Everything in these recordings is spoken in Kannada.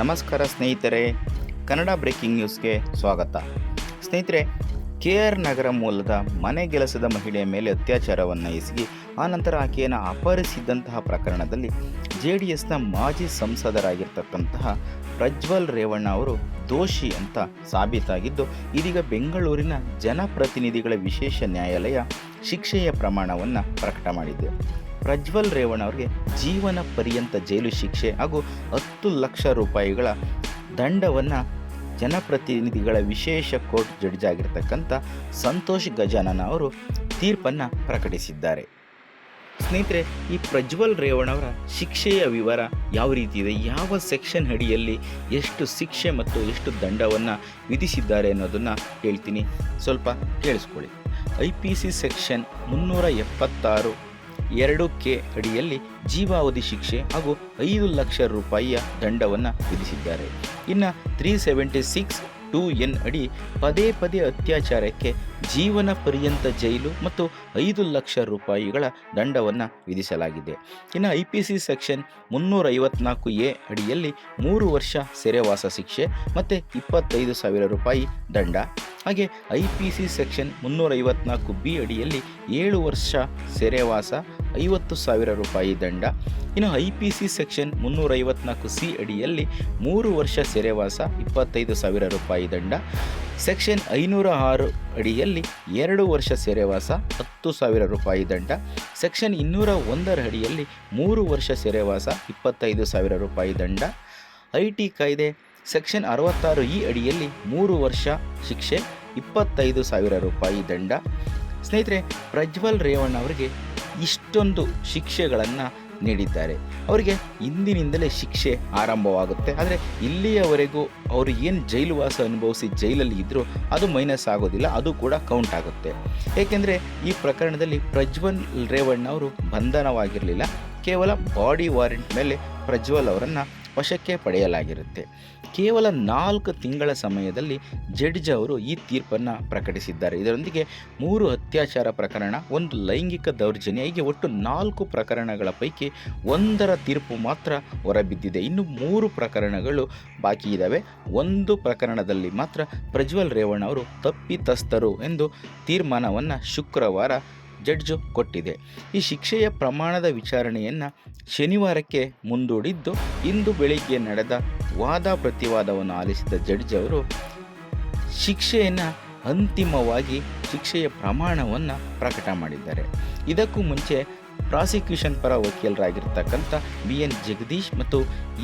ನಮಸ್ಕಾರ ಸ್ನೇಹಿತರೆ, ಕನ್ನಡ ಬ್ರೇಕಿಂಗ್ ನ್ಯೂಸ್ಗೆ ಸ್ವಾಗತ. ಸ್ನೇಹಿತರೆ ಕೆ ಆರ್ ನಗರ ಮೂಲದ ಮನೆ ಕೆಲಸದ ಮಹಿಳೆಯ ಮೇಲೆ ಅತ್ಯಾಚಾರವನ್ನು ಎಸಗಿ ಆನಂತರ ಆಕೆಯನ್ನು ಅಪಹರಿಸಿದ್ದಂತಹ ಪ್ರಕರಣದಲ್ಲಿ ಜೆ ಡಿ ಎಸ್ನ ಮಾಜಿ ಸಂಸದರಾಗಿರ್ತಕ್ಕಂತಹ ಪ್ರಜ್ವಲ್ ರೇವಣ್ಣ ಅವರು ದೋಷಿ ಅಂತ ಸಾಬೀತಾಗಿದ್ದು, ಇದೀಗ ಬೆಂಗಳೂರಿನ ಜನಪ್ರತಿನಿಧಿಗಳ ವಿಶೇಷ ನ್ಯಾಯಾಲಯ ಶಿಕ್ಷೆಯ ಪ್ರಮಾಣವನ್ನು ಪ್ರಕಟ ಮಾಡಿದೆ. ಪ್ರಜ್ವಲ್ ರೇವಣ್ಣ ಅವರಿಗೆ ಜೀವನ ಪರ್ಯಂತ ಜೈಲು ಶಿಕ್ಷೆ ಹಾಗೂ ಹತ್ತು ಲಕ್ಷ ರೂಪಾಯಿಗಳ ದಂಡವನ್ನು ಜನಪ್ರತಿನಿಧಿಗಳ ವಿಶೇಷ ಕೋರ್ಟ್ ಜಡ್ಜ್ ಆಗಿರ್ತಕ್ಕಂಥ ಸಂತೋಷ್ ಗಜಾನನ ಅವರು ತೀರ್ಪನ್ನು ಪ್ರಕಟಿಸಿದ್ದಾರೆ. ಸ್ನೇಹಿತರೆ, ಈ ಪ್ರಜ್ವಲ್ ರೇವಣ್ ಅವರ ಶಿಕ್ಷೆಯ ವಿವರ ಯಾವ ರೀತಿ ಇದೆ? ಯಾವ ಸೆಕ್ಷನ್ ಅಡಿಯಲ್ಲಿ ಎಷ್ಟು ಶಿಕ್ಷೆ ಮತ್ತು ಎಷ್ಟು ದಂಡವನ್ನು ವಿಧಿಸಿದ್ದಾರೆ ಅನ್ನೋದನ್ನು ಹೇಳ್ತೀನಿ. ಸ್ವಲ್ಪ ಕೇಳಿಸ್ಕೊಳ್ಳಿ. ಐ ಪಿ ಸಿ ಸೆಕ್ಷನ್ ಮುನ್ನೂರ ಎಪ್ಪತ್ತಾರು ಎರಡು ಕೆ ಅಡಿಯಲ್ಲಿ ಜೀವಾವಧಿ ಶಿಕ್ಷೆ ಹಾಗೂ ಐದು ಲಕ್ಷ ರೂಪಾಯಿಯ ದಂಡವನ್ನು ವಿಧಿಸಿದ್ದಾರೆ. ಇನ್ನು three seventy six two N ಅಡಿ ಪದೇ ಪದೇ ಅತ್ಯಾಚಾರಕ್ಕೆ ಜೀವನ ಪರ್ಯಂತ ಜೈಲು ಮತ್ತು ಐದು ಲಕ್ಷ ರೂಪಾಯಿಗಳ ದಂಡವನ್ನು ವಿಧಿಸಲಾಗಿದೆ. ಇನ್ನು ಐ ಪಿ ಸಿ ಸೆಕ್ಷನ್ ಮುನ್ನೂರ ಐವತ್ನಾಲ್ಕು ಎ ಅಡಿಯಲ್ಲಿ ಮೂರು ವರ್ಷ ಸೆರೆವಾಸ ಶಿಕ್ಷೆ ಮತ್ತು ಇಪ್ಪತ್ತೈದು ಸಾವಿರ ರೂಪಾಯಿ ದಂಡ. ಹಾಗೆ ಐ ಪಿ ಸಿ ಸೆಕ್ಷನ್ ಮುನ್ನೂರ ಐವತ್ನಾಲ್ಕು ಬಿ ಅಡಿಯಲ್ಲಿ ಏಳು ವರ್ಷ ಸೆರೆವಾಸ, ಐವತ್ತು ಸಾವಿರ ರೂಪಾಯಿ ದಂಡ. ಇನ್ನು ಐ ಪಿ ಸಿ ಸೆಕ್ಷನ್ ಮುನ್ನೂರ ಐವತ್ನಾಲ್ಕು ಸಿ ಅಡಿಯಲ್ಲಿ ಮೂರು ವರ್ಷ ಸೆರೆವಾಸ, ಇಪ್ಪತ್ತೈದು ಸಾವಿರ ರೂಪಾಯಿ ದಂಡ. ಸೆಕ್ಷನ್ ಐನೂರ ಆರು ಅಡಿಯಲ್ಲಿ ಎರಡು ವರ್ಷ ಸೆರೆವಾಸ, ಹತ್ತು ಸಾವಿರ ರೂಪಾಯಿ ದಂಡ. ಸೆಕ್ಷನ್ ಇನ್ನೂರ ಒಂದರ ಅಡಿಯಲ್ಲಿ ಮೂರು ವರ್ಷ ಸೆರೆವಾಸ, ಇಪ್ಪತ್ತೈದು ಸಾವಿರ ರೂಪಾಯಿ ದಂಡ. ಐ ಟಿ ಕಾಯ್ದೆ ಸೆಕ್ಷನ್ ಅರವತ್ತಾರು ಈ ಅಡಿಯಲ್ಲಿ ಮೂರು ವರ್ಷ ಶಿಕ್ಷೆ, ಇಪ್ಪತ್ತೈದು ಸಾವಿರ ರೂಪಾಯಿ ದಂಡ. ಸ್ನೇಹಿತರೆ, ಪ್ರಜ್ವಲ್ ರೇವಣ್ಣ ಅವರಿಗೆ ಇಷ್ಟೊಂದು ಶಿಕ್ಷೆಗಳನ್ನು ನೀಡಿದ್ದಾರೆ. ಅವರಿಗೆ ಇಂದಿನಿಂದಲೇ ಶಿಕ್ಷೆ ಆರಂಭವಾಗುತ್ತೆ. ಆದರೆ ಇಲ್ಲಿಯವರೆಗೂ ಅವರು ಏನು ಜೈಲುವಾಸ ಅನುಭವಿಸಿ ಜೈಲಲ್ಲಿ ಇದ್ದರೂ ಅದು ಮೈನಸ್ ಆಗೋದಿಲ್ಲ, ಅದು ಕೂಡ ಕೌಂಟ್ ಆಗುತ್ತೆ. ಏಕೆಂದರೆ ಈ ಪ್ರಕರಣದಲ್ಲಿ ಪ್ರಜ್ವಲ್ ರೇವಣ್ಣ ಅವರು ಬಂಧನವಾಗಿರಲಿಲ್ಲ. ಕೇವಲ ಬಾಡಿ ವಾರೆಂಟ್ ಮೇಲೆ ಪ್ರಜ್ವಲ್ ಅವರನ್ನು ವಶಕ್ಕೆ ಪಡೆಯಲಾಗಿರುತ್ತೆ. ಕೇವಲ ನಾಲ್ಕು ತಿಂಗಳ ಸಮಯದಲ್ಲಿ ಜಡ್ಜ್ ಅವರು ಈ ತೀರ್ಪನ್ನು ಪ್ರಕಟಿಸಿದ್ದಾರೆ. ಇದರೊಂದಿಗೆ ಮೂರು ಅತ್ಯಾಚಾರ ಪ್ರಕರಣ, ಒಂದು ಲೈಂಗಿಕ ದೌರ್ಜನ್ಯ, ಹೀಗೆ ಒಟ್ಟು ನಾಲ್ಕು ಪ್ರಕರಣಗಳ ಪೈಕಿ ಒಂದರ ತೀರ್ಪು ಮಾತ್ರ ಹೊರಬಿದ್ದಿದೆ. ಇನ್ನು ಮೂರು ಪ್ರಕರಣಗಳು ಬಾಕಿ ಇದ್ದಾವೆ ಒಂದು ಪ್ರಕರಣದಲ್ಲಿ ಮಾತ್ರ ಪ್ರಜ್ವಲ್ ರೇವಣ್ಣ ಅವರು ತಪ್ಪಿತಸ್ಥರು ಎಂದು ತೀರ್ಮಾನವನ್ನು ಶುಕ್ರವಾರ ಜಡ್ಜು ಕೊಟ್ಟಿದೆ. ಈ ಶಿಕ್ಷೆಯ ಪ್ರಮಾಣದ ವಿಚಾರಣೆಯನ್ನು ಶನಿವಾರಕ್ಕೆ ಮುಂದೂಡಿದ್ದು, ಇಂದು ಬೆಳಿಗ್ಗೆ ನಡೆದ ವಾದ ಪ್ರತಿವಾದವನ್ನು ಆಲಿಸಿದ ಜಡ್ಜ್ ಅವರು, ಶಿಕ್ಷೆಯನ್ನು ಅಂತಿಮವಾಗಿ ಶಿಕ್ಷೆಯ ಪ್ರಮಾಣವನ್ನು ಪ್ರಕಟ ಮಾಡಿದ್ದಾರೆ. ಇದಕ್ಕೂ ಮುಂಚೆ ಪ್ರಾಸಿಕ್ಯೂಷನ್ ಪರ ವಕೀಲರಾಗಿರ್ತಕ್ಕಂಥ ಬಿ ಎನ್ ಜಗದೀಶ್ ಮತ್ತು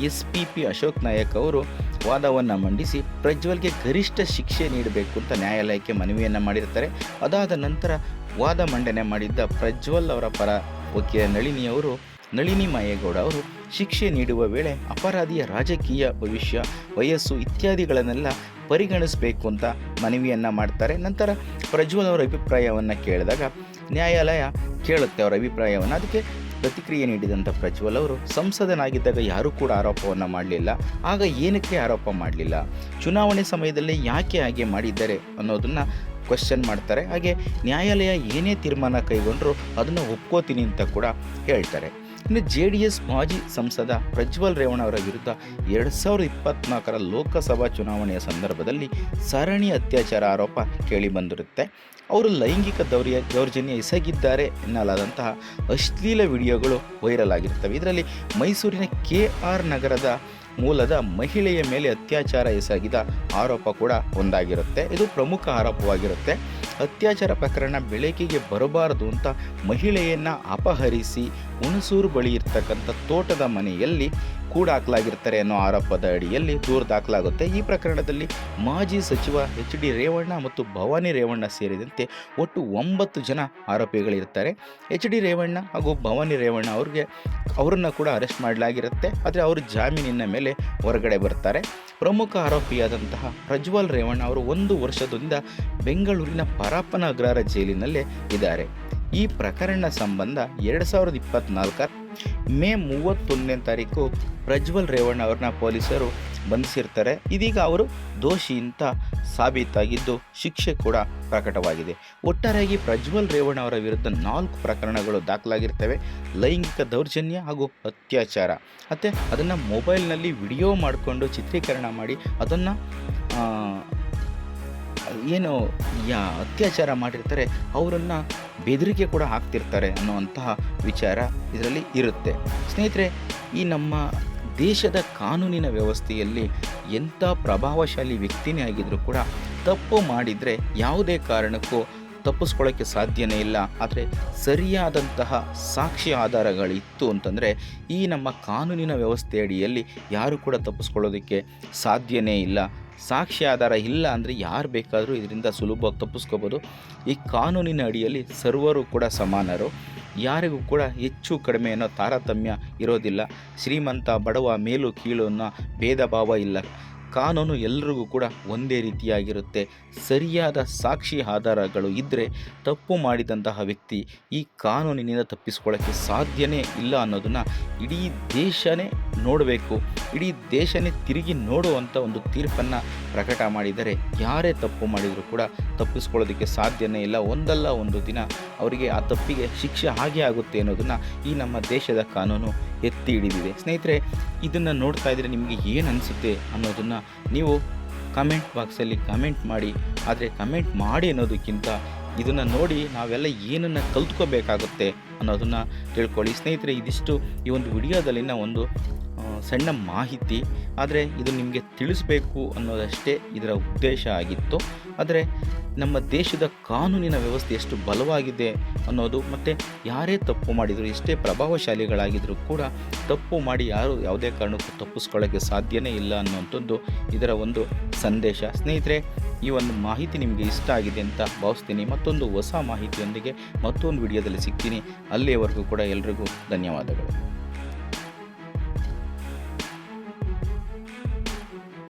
S P P Ashok Nayak ಅವರು ವಾದವನ್ನು ಮಂಡಿಸಿ ಪ್ರಜ್ವಲ್ಗೆ ಗರಿಷ್ಠ ಶಿಕ್ಷೆ ನೀಡಬೇಕು ಅಂತ ನ್ಯಾಯಾಲಯಕ್ಕೆ ಮನವಿಯನ್ನು ಮಾಡಿರ್ತಾರೆ. ಅದಾದ ನಂತರ ವಾದ ಮಂಡನೆ ಮಾಡಿದ್ದ ಪ್ರಜ್ವಲ್ ಅವರ ಪರ ವಕೀಲ ನಳಿನಿಯವರು ನಳಿನಿ ಮಾಯೇಗೌಡ ಅವರು ಶಿಕ್ಷೆ ನೀಡುವ ವೇಳೆ ಅಪರಾಧಿಯ ರಾಜಕೀಯ ಭವಿಷ್ಯ, ವಯಸ್ಸು ಇತ್ಯಾದಿಗಳನ್ನೆಲ್ಲ ಪರಿಗಣಿಸಬೇಕು ಅಂತ ಮನವಿಯನ್ನು ಮಾಡ್ತಾರೆ. ನಂತರ ಪ್ರಜ್ವಲ್ ಅವರ ಅಭಿಪ್ರಾಯವನ್ನು ಕೇಳಿದಾಗ ನ್ಯಾಯಾಲಯ ಕೇಳುತ್ತೆ ಅವರ ಅಭಿಪ್ರಾಯವನ್ನು. ಅದಕ್ಕೆ ಪ್ರತಿಕ್ರಿಯೆ ನೀಡಿದಂಥ ಪ್ರಜ್ವಲ್ ಅವರು, ಸಂಸದನಾಗಿದ್ದಾಗ ಯಾರೂ ಕೂಡ ಆರೋಪವನ್ನು ಮಾಡಲಿಲ್ಲ. ಆಗ ಏನಕ್ಕೆ ಆರೋಪ ಮಾಡಲಿಲ್ಲ? ಚುನಾವಣೆ ಸಮಯದಲ್ಲಿ ಯಾಕೆ ಹಾಗೆ ಮಾಡಿದ್ದಾರೆ ಅನ್ನೋದನ್ನು ಕ್ವಶನ್ ಮಾಡ್ತಾರೆ. ಹಾಗೆ ನ್ಯಾಯಾಲಯ ಏನೇ ತೀರ್ಮಾನ ಕೈಗೊಂಡರೂ ಅದನ್ನು ಒಪ್ಕೋತೀನಿ ಅಂತ ಕೂಡ ಹೇಳ್ತಾರೆ. ಇನ್ನು ಜೆ ಡಿ ಎಸ್ ಮಾಜಿ ಸಂಸದ ಪ್ರಜ್ವಲ್ ರೇವಣ್ಣ ಅವರ ವಿರುದ್ಧ ಎರಡು ಸಾವಿರದ ಇಪ್ಪತ್ನಾಲ್ಕರ ಲೋಕಸಭಾ ಚುನಾವಣೆಯ ಸಂದರ್ಭದಲ್ಲಿ ಸರಣಿ ಅತ್ಯಾಚಾರ ಆರೋಪ ಕೇಳಿ ಬಂದಿರುತ್ತೆ. ಅವರು ಲೈಂಗಿಕ ದೌರ್ಯ ದೌರ್ಜನ್ಯ ಎಸಗಿದ್ದಾರೆ ಎನ್ನಲಾದಂತಹ ಅಶ್ಲೀಲ ವಿಡಿಯೋಗಳು ವೈರಲ್ ಆಗಿರ್ತವೆ. ಇದರಲ್ಲಿ ಮೈಸೂರಿನ ಕೆ ಆರ್ ನಗರದ ಮೂಲದ ಮಹಿಳೆಯ ಮೇಲೆ ಅತ್ಯಾಚಾರ ಎಸಗಿದ ಆರೋಪ ಕೂಡ ಒಂದಾಗಿರುತ್ತೆ. ಇದು ಪ್ರಮುಖ ಆರೋಪವಾಗಿರುತ್ತೆ. ಅತ್ಯಾಚಾರ ಪ್ರಕರಣ ಬೆಳಕಿಗೆ ಬರಬಾರದು ಅಂತ ಮಹಿಳೆಯನ್ನು ಅಪಹರಿಸಿ ಹುಣಸೂರು ಬಳಿ ಇರ್ತಕ್ಕಂಥ ತೋಟದ ಮನೆಯಲ್ಲಿ ಕೂಡ ಹಾಕಲಾಗಿರ್ತಾರೆ ಅನ್ನೋ ಆರೋಪದ ಅಡಿಯಲ್ಲಿ ದೂರು ದಾಖಲಾಗುತ್ತೆ. ಈ ಪ್ರಕರಣದಲ್ಲಿ ಮಾಜಿ ಸಚಿವ ಎಚ್ ಡಿ ರೇವಣ್ಣ ಮತ್ತು ಭವಾನಿ ರೇವಣ್ಣ ಸೇರಿದಂತೆ ಒಟ್ಟು ಒಂಬತ್ತು ಜನ ಆರೋಪಿಗಳಿರ್ತಾರೆ. ಎಚ್ ಡಿ ರೇವಣ್ಣ ಹಾಗೂ ಭವಾನಿ ರೇವಣ್ಣ ಅವ್ರಿಗೆ ಅವರನ್ನು ಕೂಡ ಅರೆಸ್ಟ್ ಮಾಡಲಾಗಿರುತ್ತೆ. ಆದರೆ ಅವರು ಜಾಮೀನಿನ ಮೇಲೆ ಹೊರಗಡೆ ಬರ್ತಾರೆ. ಪ್ರಮುಖ ಆರೋಪಿಯಾದಂತಹ ಪ್ರಜ್ವಲ್ ರೇವಣ್ಣ ಅವರು ಒಂದು ವರ್ಷದಿಂದ ಬೆಂಗಳೂರಿನ ಪರಾಪನ ಅಗ್ರಹಾರ ಜೈಲಿನಲ್ಲೇ ಇದ್ದಾರೆ. ಈ ಪ್ರಕರಣ ಸಂಬಂಧ ಎರಡು ಸಾವಿರದ ಇಪ್ಪತ್ನಾಲ್ಕರ ಮೇ ಮೂವತ್ತೊಂದನೇ ತಾರೀಕು ಪ್ರಜ್ವಲ್ ರೇವಣ್ಣ ಅವ್ರನ್ನ ಪೊಲೀಸರು ಬಂಧಿಸಿರ್ತಾರೆ. ಇದೀಗ ಅವರು ದೋಷಿ ಅಂತ ಸಾಬೀತಾಗಿದ್ದು ಶಿಕ್ಷೆ ಕೂಡ ಪ್ರಕಟವಾಗಿದೆ. ಒಟ್ಟಾರೆಯಾಗಿ ಪ್ರಜ್ವಲ್ ರೇವಣ್ಣ ಅವರ ವಿರುದ್ಧ ನಾಲ್ಕು ಪ್ರಕರಣಗಳು ದಾಖಲಾಗಿರ್ತವೆ. ಲೈಂಗಿಕ ದೌರ್ಜನ್ಯ ಹಾಗೂ ಅತ್ಯಾಚಾರ. ಮತ್ತು ಅದನ್ನು ಮೊಬೈಲ್ನಲ್ಲಿ ವಿಡಿಯೋ ಮಾಡಿಕೊಂಡು ಚಿತ್ರೀಕರಣ ಮಾಡಿ ಅದನ್ನು ಏನು, ಯಾ, ಅತ್ಯಾಚಾರ ಮಾಡಿರ್ತಾರೆ, ಅವರನ್ನು ಬೆದರಿಕೆ ಕೂಡ ಹಾಕ್ತಿರ್ತಾರೆ ಅನ್ನುವಂತಹ ವಿಚಾರ ಇದರಲ್ಲಿ ಇರುತ್ತೆ. ಸ್ನೇಹಿತರೆ, ಈ ನಮ್ಮ ದೇಶದ ಕಾನೂನಿನ ವ್ಯವಸ್ಥೆಯಲ್ಲಿ ಎಂಥ ಪ್ರಭಾವಶಾಲಿ ವ್ಯಕ್ತಿನೇ ಆಗಿದ್ದರೂ ಕೂಡ ತಪ್ಪು ಮಾಡಿದರೆ ಯಾವುದೇ ಕಾರಣಕ್ಕೂ ತಪ್ಪಿಸ್ಕೊಳ್ಳೋಕ್ಕೆ ಸಾಧ್ಯನೇ ಇಲ್ಲ. ಆದರೆ ಸರಿಯಾದಂತಹ ಸಾಕ್ಷಿ ಆಧಾರಗಳಿತ್ತು ಅಂತಂದರೆ ಈ ನಮ್ಮ ಕಾನೂನಿನ ವ್ಯವಸ್ಥೆ ಅಡಿಯಲ್ಲಿ ಯಾರು ಕೂಡ ತಪ್ಪಿಸ್ಕೊಳ್ಳೋದಕ್ಕೆ ಸಾಧ್ಯನೇ ಇಲ್ಲ. ಸಾಕ್ಷಿ ಆಧಾರ ಇಲ್ಲ ಅಂದರೆ ಯಾರು ಬೇಕಾದರೂ ಇದರಿಂದ ಸುಲಭವಾಗಿ ತಪ್ಪಿಸ್ಕೋಬೋದು. ಈ ಕಾನೂನಿನ ಅಡಿಯಲ್ಲಿ ಸರ್ವರು ಕೂಡ ಸಮಾನರು. ಯಾರಿಗೂ ಕೂಡ ಹೆಚ್ಚು ಕಡಿಮೆ ಅನ್ನೋ ತಾರತಮ್ಯ ಇರೋದಿಲ್ಲ. ಶ್ರೀಮಂತ ಬಡವ ಮೇಲು ಕೀಳು ಅನ್ನೋ ಭೇದ ಭಾವ ಇಲ್ಲ. ಕಾನೂನು ಎಲ್ರಿಗೂ ಕೂಡ ಒಂದೇ ರೀತಿಯಾಗಿರುತ್ತೆ. ಸರಿಯಾದ ಸಾಕ್ಷಿ ಆಧಾರಗಳು ಇದ್ದರೆ ತಪ್ಪು ಮಾಡಿದಂತಹ ವ್ಯಕ್ತಿ ಈ ಕಾನೂನಿನಿಂದ ತಪ್ಪಿಸ್ಕೊಳ್ಳೋಕ್ಕೆ ಸಾಧ್ಯನೇ ಇಲ್ಲ ಅನ್ನೋದನ್ನು ಇಡೀ ದೇಶನೇ ನೋಡಬೇಕು, ಇಡೀ ದೇಶನೇ ತಿರುಗಿ ನೋಡುವಂಥ ಒಂದು ತೀರ್ಪನ್ನು ಪ್ರಕಟ ಮಾಡಿದರೆ ಯಾರೇ ತಪ್ಪು ಮಾಡಿದರೂ ಕೂಡ ತಪ್ಪಿಸ್ಕೊಳ್ಳೋದಕ್ಕೆ ಸಾಧ್ಯನೇ ಇಲ್ಲ. ಒಂದಲ್ಲ ಒಂದು ದಿನ ಅವರಿಗೆ ಆ ತಪ್ಪಿಗೆ ಶಿಕ್ಷೆ ಹಾಗೆ ಆಗುತ್ತೆ ಅನ್ನೋದನ್ನು ಈ ನಮ್ಮ ದೇಶದ ಕಾನೂನು ಎತ್ತಿ ಹಿಡಿದಿದೆ. ಸ್ನೇಹಿತರೆ, ಇದನ್ನು ನೋಡ್ತಾ ಇದ್ದರೆ ನಿಮಗೆ ಏನು ಅನಿಸುತ್ತೆ ಅನ್ನೋದನ್ನು ನೀವು ಕಮೆಂಟ್ ಬಾಕ್ಸಲ್ಲಿ ಕಮೆಂಟ್ ಮಾಡಿ, ಆದರೆ ಕಮೆಂಟ್ ಮಾಡಿ ಅನ್ನೋದಕ್ಕಿಂತ ಇದನ್ನು ನೋಡಿ ನಾವೆಲ್ಲ ಏನನ್ನು ಕಲ್ತ್ಕೋಬೇಕಾಗುತ್ತೆ ಅನ್ನೋದನ್ನು ತಿಳ್ಕೊಳ್ಳಿ. ಸ್ನೇಹಿತರೆ, ಇದಿಷ್ಟು ಈ ಒಂದು ವಿಡಿಯೋದಲ್ಲಿನ ಒಂದು ಸಣ್ಣ ಮಾಹಿತಿ. ಆದರೆ ಇದು ನಿಮಗೆ ತಿಳಿಸ್ಬೇಕು ಅನ್ನೋದಷ್ಟೇ ಇದರ ಉದ್ದೇಶ ಆಗಿತ್ತು. ಆದರೆ ನಮ್ಮ ದೇಶದ ಕಾನೂನಿನ ವ್ಯವಸ್ಥೆ ಎಷ್ಟು ಬಲವಾಗಿದೆ ಅನ್ನೋದು ಮತ್ತು ಯಾರೇ ತಪ್ಪು ಮಾಡಿದರು, ಎಷ್ಟೇ ಪ್ರಭಾವಶಾಲಿಗಳಾಗಿದ್ದರೂ ಕೂಡ ತಪ್ಪು ಮಾಡಿ ಯಾರು ಯಾವುದೇ ಕಾರಣಕ್ಕೂ ತಪ್ಪಿಸ್ಕೊಳ್ಳೋಕ್ಕೆ ಸಾಧ್ಯನೇ ಇಲ್ಲ ಅನ್ನುವಂಥದ್ದು ಇದರ ಒಂದು ಸಂದೇಶ. ಸ್ನೇಹಿತರೆ, ಈ ಒಂದು ಮಾಹಿತಿ ನಿಮಗೆ ಇಷ್ಟ ಆಗಿದೆ ಅಂತ ಭಾವಿಸ್ತೀನಿ. ಮತ್ತೊಂದು ಹೊಸ ಮಾಹಿತಿಯೊಂದಿಗೆ ಮತ್ತೊಂದು ವಿಡಿಯೋದಲ್ಲಿ ಸಿಗ್ತೀನಿ. ಅಲ್ಲಿಯವರೆಗೂ ಕೂಡ ಎಲ್ರಿಗೂ ಧನ್ಯವಾದಗಳು.